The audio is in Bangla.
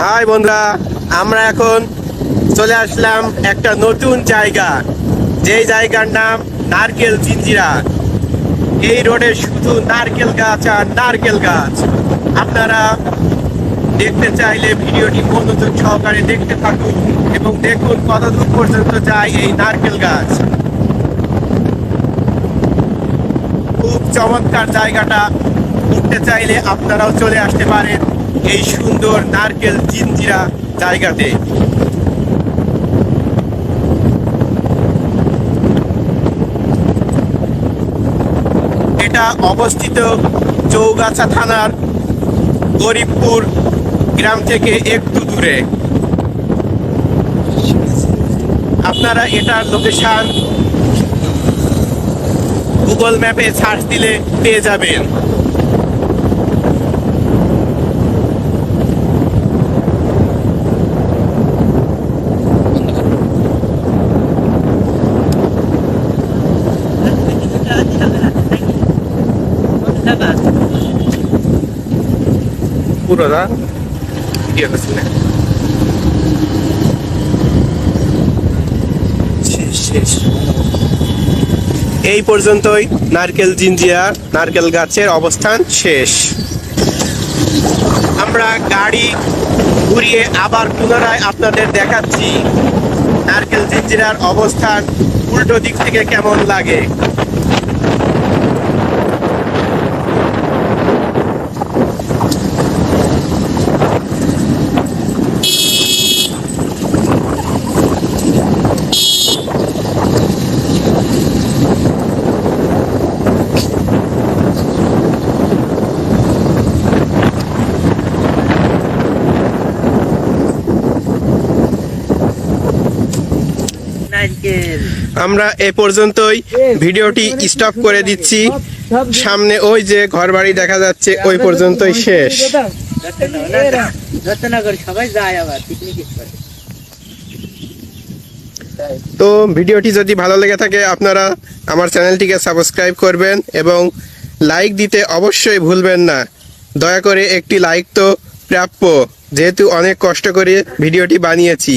হাই বন্ধুরা, আমরা এখন চলে আসলাম একটা নতুন জায়গা। যেই জায়গার নাম নারকেল জিঞ্জিরা। এই রোডে শুধু নারকেল গাছ আর নারকেল গাছ। আপনারা দেখতে চাইলে ভিডিওটি মনোযোগ সহকারে দেখতে থাকুন এবং দেখুন কত দূর পর্যন্ত যায় এই নারকেল গাছ। খুব চমৎকার জায়গাটা। ঘুরতে চাইলে আপনারাও চলে আসতে পারেন। এই সুন্দর নারকেল জিঞ্জিরা জায়গাতে। এটা অবস্থিত চৌগাছা থানার গরিবপুর গ্রাম থেকে একটু দূরে। আপনারা এটার লোকেশন গুগল ম্যাপে সার্চ দিলে পেয়ে যাবেন। এই পর্যন্তই নারকেল জিঞ্জিয়া, নারকেল গাছের অবস্থান শেষ। আমরা গাড়ি ঘুরিয়ে আবার পুনরায় আপনাদের দেখাচ্ছি নারকেল জিঞ্জিরার অবস্থান, উল্টো দিক থেকে কেমন লাগে। আমরা এ পর্যন্তই। ভিডিওটি স্টপ করে দিচ্ছি। সামনে ওই যে ঘরবাড়ি দেখা যাচ্ছে ওই পর্যন্তই শেষ। সবাই যায় আবার পিকনিক তো ভিডিওটি যদি ভালো লেগে থাকে আপনারা আমার চ্যানেলটিকে সাবস্ক্রাইব করবেন এবং লাইক দিতে অবশ্যই ভুলবেন না। দয়া করে একটি লাইক তো প্রাপ্য। যেহেতু অনেক কষ্ট করে ভিডিওটি বানিয়েছি।